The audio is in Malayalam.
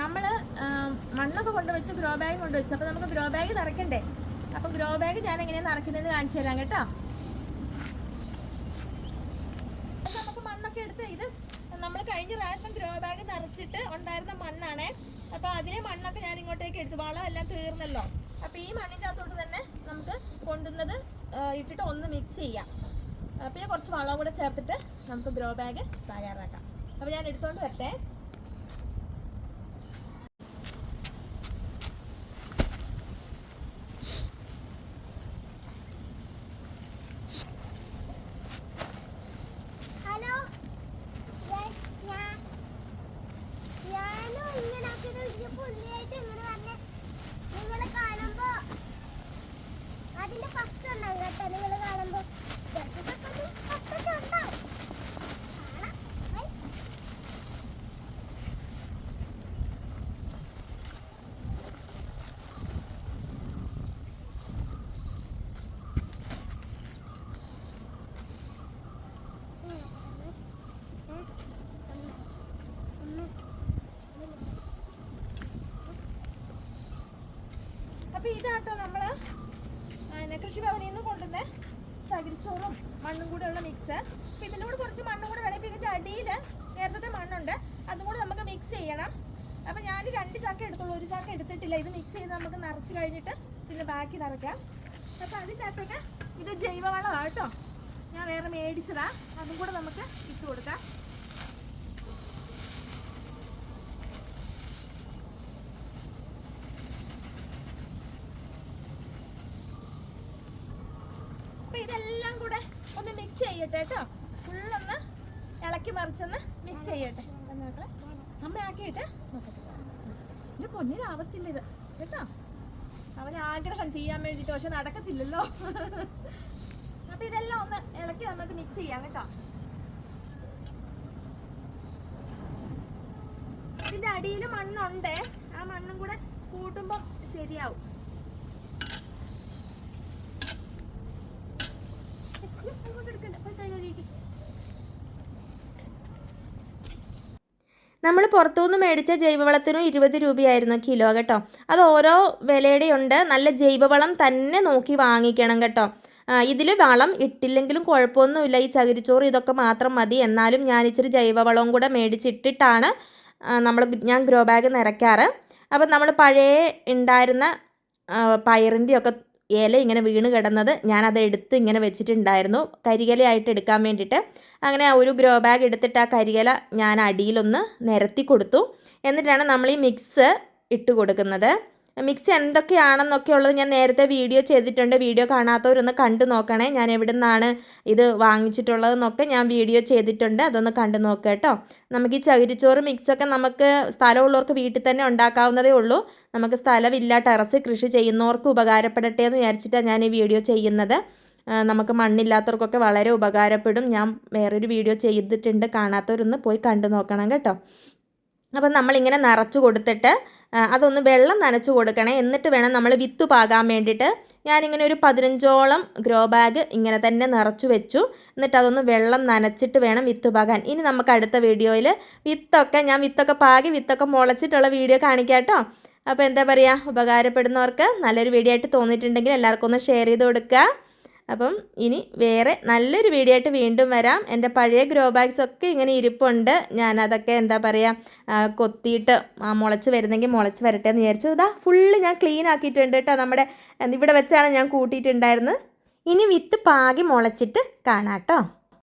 നമ്മൾ മണ്ണൊക്കെ കൊണ്ടുവച്ച് ഗ്രോ ബാഗ് കൊണ്ടുവച്ചു. അപ്പോൾ നമുക്ക് ഗ്രോ ബാഗ് നിറയ്ക്കണ്ടേ? അപ്പോൾ ഗ്രോ ബാഗ് ഞാൻ എങ്ങനെയാണ് നിറയ്ക്കുന്നതെന്ന് കാണിച്ചു തരാം കേട്ടോ. നമുക്ക് മണ്ണൊക്കെ എടുത്ത് ഇത് നമ്മൾ കഴിഞ്ഞ പ്രാവശ്യം ഗ്രോ ബാഗ് നിറച്ചിട്ട് ഉണ്ടായിരുന്ന മണ്ണാണേ. അപ്പോൾ അതിലെ മണ്ണൊക്കെ ഞാൻ ഇങ്ങോട്ടേക്ക് എടുത്തു. വളം എല്ലാം തീർന്നല്ലോ. അപ്പോൾ ഈ മണ്ണിന്റെ അകത്തോട്ട് തന്നെ നമുക്ക് കൊണ്ടുവന്നത് ഇട്ടിട്ട് ഒന്ന് മിക്സ് ചെയ്യാം. പിന്നെ കുറച്ച് വളം കൂടെ ചേർത്തിട്ട് നമുക്ക് ഗ്രോ ബാഗ് തയ്യാറാക്കാം. അപ്പോൾ ഞാൻ എടുത്തുകൊണ്ട് വരട്ടെ. അപ്പോൾ ഇതാട്ടോ നമ്മൾ കൃഷിഭവനിൽ നിന്ന് കൊണ്ടുവന്ന ചകിരിച്ചോറും മണ്ണും കൂടെ ഉള്ള മിക്സ് അപ്പോൾ ഇതിന്റെ കൂടെ കുറച്ച് മണ്ണും കൂടെ വേണം. ഇതിന്റെ അടിയിൽ നേരത്തെ മണ്ണുണ്ട്. അതും കൂടെ നമുക്ക് മിക്സ് ചെയ്യണം. അപ്പൊ ഞാൻ രണ്ട് ചാക്ക എടുത്തോളൂ ഒരു ചാക്ക എടുത്തിട്ടില്ല. ഇത് മിക്സ് ചെയ്ത് നമുക്ക് നിറച്ച് കഴിഞ്ഞിട്ട് പിന്നെ ബാക്കി നിറയ്ക്കാം. അപ്പൊ അതിന്റെ അകത്തൊക്കെ ഇത് ജൈവവളമാണ് കേട്ടോ. ഞാൻ വേറെ മേടിച്ചതാ. അതും കൂടെ നമുക്ക് ഇട്ട് കൊടുക്കാം അപ്പൊ ഇതെല്ലാം കൂടെ ഒന്ന് മിക്സ് ചെയ്യട്ടെ കേട്ടോ. ഫുള്ളൊന്ന് ഇളക്കി മറിച്ചൊന്ന് മിക്സ് ചെയ്യട്ടെ. അമ്മ ആക്കിയിട്ട് ഇത് പൊന്നിനാവത്തില്ല ഇത്. കേട്ടോ? അവനാഗ്രഹം ചെയ്യാൻ വേണ്ടിട്ട് പക്ഷെ നടക്കത്തില്ലല്ലോ. അപ്പൊ ഇതെല്ലാം ഒന്ന് ഇളക്കി നമുക്ക് മിക്സ് ചെയ്യാം കേട്ടോ. ഇതിന്റെ അടിയിൽ മണ്ണുണ്ടേ. ആ മണ്ണും കൂടെ കൂട്ടുമ്പം ശരിയാവും. നമ്മൾ പുറത്തുനിന്ന് മേടിച്ച ജൈവവളത്തിനും ഇരുപത് രൂപയായിരുന്നു കിലോ കേട്ടോ. അത് ഓരോ വിലയുടെ ഉണ്ട് നല്ല ജൈവവളം തന്നെ നോക്കി വാങ്ങിക്കണം കേട്ടോ. ഇതിൽ വളം ഇട്ടില്ലെങ്കിലും കുഴപ്പമൊന്നുമില്ല. ഈ ചകിരിച്ചോറ് ഇതൊക്കെ മാത്രം മതി. എന്നാലും ഞാൻ ഇച്ചിരി ജൈവവളവും കൂടെ മേടിച്ചിട്ടിട്ടാണ് നമ്മൾ ഞാൻ ഗ്രോ ബാഗ് നിറയ്ക്കാറ്. അപ്പം നമ്മൾ പഴയ ഉണ്ടായിരുന്ന പയറിന്റെയൊക്കെ ഇല ഇങ്ങനെ വീണ് കിടന്നത് ഞാനത് എടുത്ത് ഇങ്ങനെ വെച്ചിട്ടുണ്ടായിരുന്നു. കരികലയായിട്ട് എടുക്കാൻ വേണ്ടിയിട്ട്. അങ്ങനെ ഒരു ഗ്രോ ബാഗ് എടുത്തിട്ട് ആ കരികല ഞാൻ അടിയിലൊന്ന് നിരത്തി കൊടുത്തു. എന്നിട്ടാണ് നമ്മൾ ഈ മിക്സ് ഇട്ട് കൊടുക്കുന്നത്. മിക്സ് എന്തൊക്കെയാണെന്നൊക്കെ ഉള്ളത് ഞാൻ നേരത്തെ വീഡിയോ ചെയ്തിട്ടുണ്ട്. വീഡിയോ കാണാത്തവരൊന്ന് കണ്ടു നോക്കണേ. ഞാൻ എവിടെ നിന്നാണ് ഇത് വാങ്ങിച്ചിട്ടുള്ളതെന്നൊക്കെ ഞാൻ വീഡിയോ ചെയ്തിട്ടുണ്ട്. അതൊന്ന് കണ്ടു നോക്കുക കേട്ടോ. നമുക്ക് ഈ ചകിരിച്ചോറ് മിക്സൊക്കെ നമുക്ക് സ്ഥലമുള്ളവർക്ക് വീട്ടിൽ തന്നെ ഉണ്ടാക്കാവുന്നതേ ഉള്ളൂ. നമുക്ക് സ്ഥലമില്ല. ടെറസ് കൃഷി ചെയ്യുന്നവർക്ക് ഉപകാരപ്പെടട്ടെ എന്ന് വിചാരിച്ചിട്ടാണ് ഞാൻ ഈ വീഡിയോ ചെയ്യുന്നത്. നമുക്ക് മണ്ണില്ലാത്തവർക്കൊക്കെ വളരെ ഉപകാരപ്പെടും. ഞാൻ വേറൊരു വീഡിയോ ചെയ്തിട്ടുണ്ട്. കാണാത്തവരൊന്ന് പോയി കണ്ടു നോക്കണം കേട്ടോ. അപ്പം നമ്മളിങ്ങനെ നിറച്ചു കൊടുത്തിട്ട് അതൊന്ന് വെള്ളം നനച്ചു കൊടുക്കണേ. എന്നിട്ട് വേണം നമ്മൾ വിത്ത് പാകാൻ വേണ്ടിയിട്ട്. ഞാനിങ്ങനെ ഒരു പതിനഞ്ചോളം ഗ്രോ ബാഗ് ഇങ്ങനെ തന്നെ നിറച്ചു വെച്ചു. എന്നിട്ട് അതൊന്ന് വെള്ളം നനച്ചിട്ട് വേണം വിത്ത് പാകാൻ. ഇനി നമുക്ക് അടുത്ത വീഡിയോയിൽ വിത്തൊക്കെ ഞാൻ വിത്തൊക്കെ പാകി വിത്തൊക്കെ മുളച്ചിട്ടുള്ള വീഡിയോ കാണിക്കാം കേട്ടോ. അപ്പോൾ എന്താ പറയുക? ഉപകാരപ്പെടുന്നവർക്ക് നല്ലൊരു വീഡിയോ ആയിട്ട് തോന്നിയിട്ടുണ്ടെങ്കിൽ എല്ലാവർക്കും ഒന്ന് ഷെയർ ചെയ്ത് കൊടുക്കുക. അപ്പം ഇനി വേറെ നല്ലൊരു വീഡിയോ ആയിട്ട് വീണ്ടും വരാം. എന്റെ പഴയ ഗ്രോ ബാഗ്സ് ഒക്കെ ഇങ്ങനെ ഇരിപ്പുണ്ട്. ഞാൻ അതൊക്കെ എന്താ പറയുക കൊത്തിയിട്ട് മുളച്ച് വരുന്നെങ്കിൽ മുളച്ച് വരട്ടെ എന്ന് വിചാരിച്ചു. ഇതാ ഫുള്ള് ഞാൻ ക്ലീൻ ആക്കിയിട്ടുണ്ട് കേട്ടോ നമ്മുടെ ഇവിടെ വെച്ചാണ് ഞാൻ കൂട്ടിയിട്ടുണ്ടായിരുന്നത്. ഇനി വിത്ത് പാകി മുളച്ചിട്ട് കാണാം കേട്ടോ